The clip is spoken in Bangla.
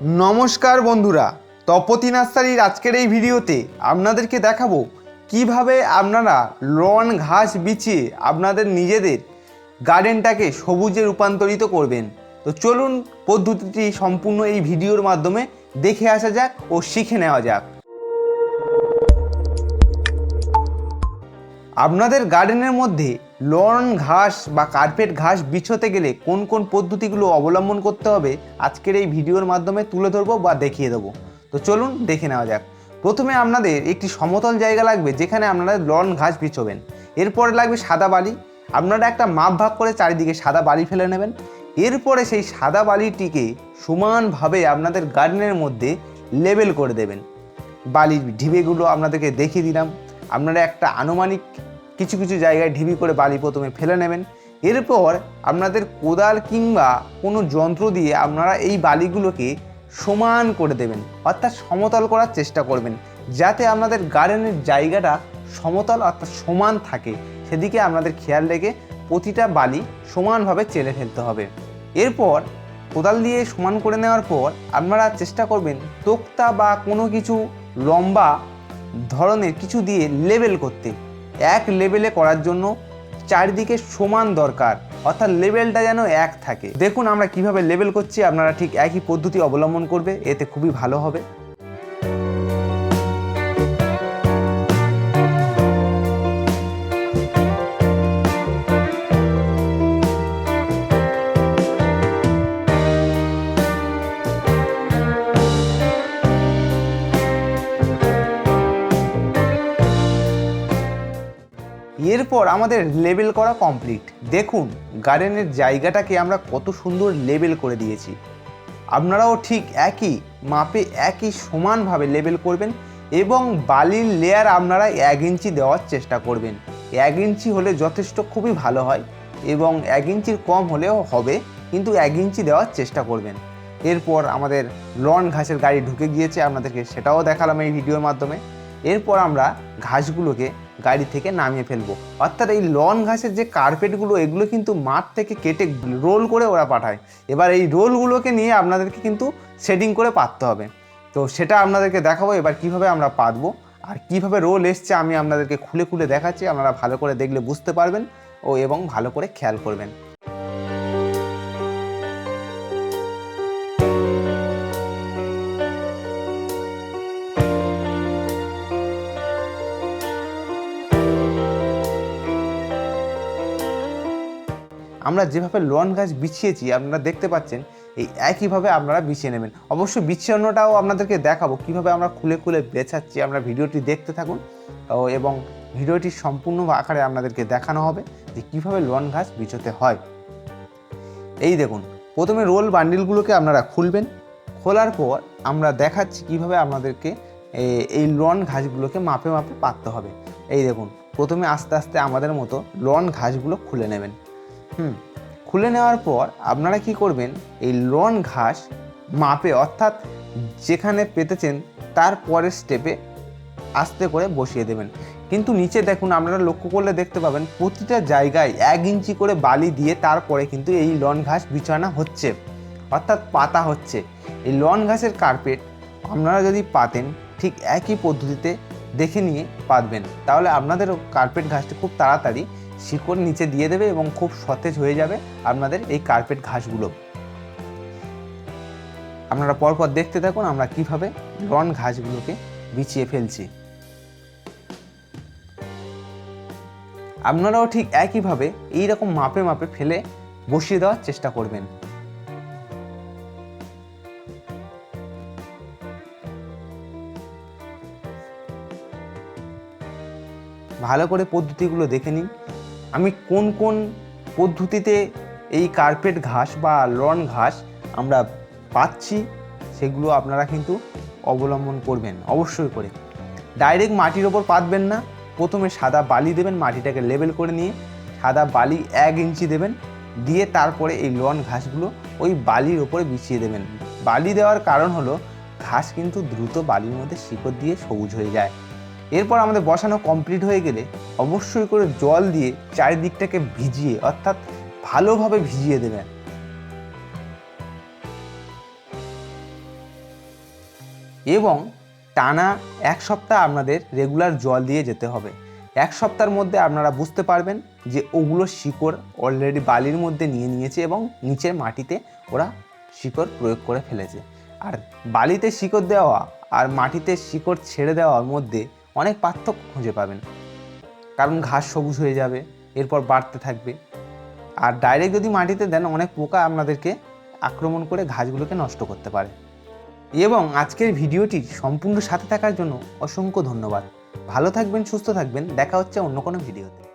নমস্কার বন্ধুরা, তপতি নার্সারির আজকের এই ভিডিওতে আপনাদেরকে দেখাবো কীভাবে আপনারা লন ঘাস বিছিয়ে আপনাদের নিজেদের গার্ডেনটাকে সবুজে রূপান্তরিত করবেন। তো চলুন পদ্ধতিটি সম্পূর্ণ এই ভিডিওর মাধ্যমে দেখে আসা যাক ও শিখে নেওয়া যাক। আপনাদের গার্ডেনের মধ্যে লন ঘাস বা কার্পেট ঘাস বিছোতে গেলে কোন কোন পদ্ধতিগুলো অবলম্বন করতে হবে আজকের এই ভিডিওর মাধ্যমে তুলে ধরবো বা দেখিয়ে দেবো। তো চলুন দেখে নেওয়া যাক। প্রথমে আপনাদের একটি সমতল জায়গা লাগবে যেখানে আপনারা লন ঘাস বিছোবেন। এরপরে লাগবে সাদা বালি। আপনারা একটা মাপ ভাগ করে চারিদিকে সাদা বালি ফেলে নেবেন। এরপরে সেই সাদা বালিটিকে সমানভাবে আপনাদের গার্ডেনের মধ্যে লেবেল করে দেবেন। বালির ঢিবেগুলো আপনাদেরকে দেখিয়ে দিলাম। আপনারা একটা আনুমানিক কিছু কিছু জায়গায় ঢিবি করে বালি প্রথমে ফেলে নেবেন। এরপর আপনাদের কোদাল কিংবা কোনো যন্ত্র দিয়ে আপনারা এই বালিগুলোকে সমান করে দেবেন, অর্থাৎ সমতল করার চেষ্টা করবেন, যাতে আপনাদের গার্ডেনের জায়গাটা সমতল অর্থাৎ সমান থাকে। সেদিকে আপনাদের খেয়াল রেখে প্রতিটা বালি সমানভাবে চেলে ফেলতে হবে। এরপর কোদাল দিয়ে সমান করে নেওয়ার পর আপনারা চেষ্টা করবেন তোক্তা বা কোনো কিছু লম্বা ধরনের কিছু দিয়ে লেবেল করতে। এক লেভেলে করার জন্য চারিদিকে সমান দরকার। অর্থাৎ লেভেলটা যেন এক থাকে। দেখুন আমরা কীভাবে লেভেল করছি, আপনারা ঠিক একই পদ্ধতি অবলম্বন করবে, এতে খুবই ভালো হবে। এরপর আমাদের লেবেল করা কমপ্লিট দেখুন গার্ডেনের জায়গাটাকে আমরা কত সুন্দর লেবেল করে দিয়েছি। আপনারাও ঠিক একই মাপে একই সমানভাবে লেবেল করবেন এবং বালির লেয়ার আপনারা এক ইঞ্চি দেওয়ার চেষ্টা করবেন। এক ইঞ্চি হলে যথেষ্ট খুবই ভালো হয় এবং এক ইঞ্চির কম হলেও হবে, কিন্তু এক ইঞ্চি দেওয়ার চেষ্টা করবেন। এরপর আমাদের লন ঘাসের গাড়ি ঢুকে গিয়েছে, আপনাদেরকে সেটাও দেখালাম এই ভিডিওর মাধ্যমে। এরপর আমরা ঘাসগুলোকে গাড়ি থেকে নামিয়ে ফেলব। অর্থাৎ এই লন ঘাসের যে কার্পেটগুলো, এগুলো কিন্তু মাঠ থেকে কেটে রোল করে ওরা পাঠায়। এবার এই রোলগুলোকে নিয়ে আপনাদেরকে কিন্তু শেডিং করে পাততে হবে। তো সেটা আপনাদেরকে দেখাবো, এবার কীভাবে আমরা পাতবো আর কীভাবে রোল এসছে আমি আপনাদেরকে খুলে খুলে দেখাচ্ছি। আপনারা ভালো করে দেখলে বুঝতে পারবেন ও এবং ভালো করে খেয়াল করবেন। আমরা যেভাবে লন গাছ বিছিয়েছি, আপনারা দেখতে পাচ্ছেন, এই একইভাবে আপনারা বিছিয়ে নেবেন। অবশ্যই বিছানোটাও আপনাদেরকে দেখাবো, কীভাবে আমরা খুলে খুলে বেছাচ্ছি। আমরা ভিডিওটি দেখতে থাকুন এবং ভিডিওটি সম্পূর্ণ আকারে আপনাদেরকে দেখানো হবে যে কীভাবে লন ঘাস বিছোতে হয়। এই দেখুন, প্রথমে রোল বান্ডিলগুলোকে আপনারা খুলবেন, খোলার পর আমরা দেখাচ্ছি কীভাবে আপনাদেরকে এই লন ঘাসগুলোকে মাপে মাপে পাততে হবে। এই দেখুন, প্রথমে আস্তে আস্তে আমাদের মতো লন ঘাসগুলো খুলে নেবেন। হুম, খুলে নেওয়ার পর আপনারা কি করবেন? এই লন ঘাস মাপে, অর্থাৎ যেখানে পেতেছেন, তার পরের স্টেপে আস্তে করে বসিয়ে দেবেন। কিন্তু নিচে দেখুন, আপনারা লক্ষ্য করলে দেখতে পাবেন, প্রতিটা জায়গায় এক ইঞ্চি করে বালি দিয়ে তারপরে কিন্তু এই লন ঘাস বিছানা হচ্ছে, অর্থাৎ পাতা হচ্ছে। এই লন ঘাসের কার্পেট আপনারা যদি পাতেন, ঠিক একই পদ্ধতিতে দেখে নিয়ে পাতবেন। তাহলে আপনাদের কার্পেট ঘাসটি খুব তাড়াতাড়ি শিকড় নিচে দিয়ে দেবে এবং খুব সতেজ হয়ে যাবে আপনাদের এই কার্পেট ঘাসগুলো। আপনারা পরপর দেখতে থাকুন আমরা কীভাবে লন ঘাসগুলোকে বিছিয়ে ফেলছি। আপনারাও ঠিক একইভাবে এই রকম মাপে মাপে ফেলে বসিয়ে দেওয়ার চেষ্টা করবেন। ভালো করে পদ্ধতিগুলো দেখে নিন। আমি কোন কোন পদ্ধতিতে এই কার্পেট ঘাস বা লন ঘাস আমরা পাচ্ছি, সেগুলো আপনারা কিন্তু অবলম্বন করবেন, অবশ্যই করে। ডাইরেক্ট মাটির ওপর পাতবেন না, প্রথমে সাদা বালি দেবেন, মাটিটাকে লেবেল করে নিয়ে সাদা বালি এক ইঞ্চি দেবেন, দিয়ে তারপরে এই লন ঘাসগুলো ওই বালির ওপরে বিছিয়ে দেবেন। বালি দেওয়ার কারণ হলো, ঘাস কিন্তু দ্রুত বালির মধ্যে শিকড় দিয়ে সবুজ হয়ে যায়। এরপর আমাদের বসানো কমপ্লিট হয়ে গেলে অবশ্যই করে জল দিয়ে চারিদিকটাকে ভিজিয়ে, অর্থাৎ ভালোভাবে ভিজিয়ে দেবেন। এবং টানা এক সপ্তাহ আপনাদের রেগুলার জল দিয়ে যেতে হবে। এক সপ্তাহের মধ্যে আপনারা বুঝতে পারবেন যে ওগুলো শিকড় অলরেডি বালির মধ্যে নিয়ে নিয়েছে এবং নিচের মাটিতে ওরা শিকড় প্রয়োগ করে ফেলেছে। আর বালিতে শিকড় দেওয়া আর মাটিতে শিকড় ছেড়ে দেওয়ার মধ্যে অনেক পার্থক্য খুঁজে পাবেন। কারণ ঘাস সবুজ হয়ে যাবে, এরপর বাড়তে থাকবে। আর ডাইরেক্ট যদি মাটিতে দেন, অনেক পোকা আপনাদেরকে আক্রমণ করে ঘাসগুলোকে নষ্ট করতে পারে। এবং আজকের ভিডিওটি সম্পূর্ণ সাথে থাকার জন্য অসংখ্য ধন্যবাদ। ভালো থাকবেন, সুস্থ থাকবেন। দেখা হচ্ছে অন্য কোনো ভিডিওতে।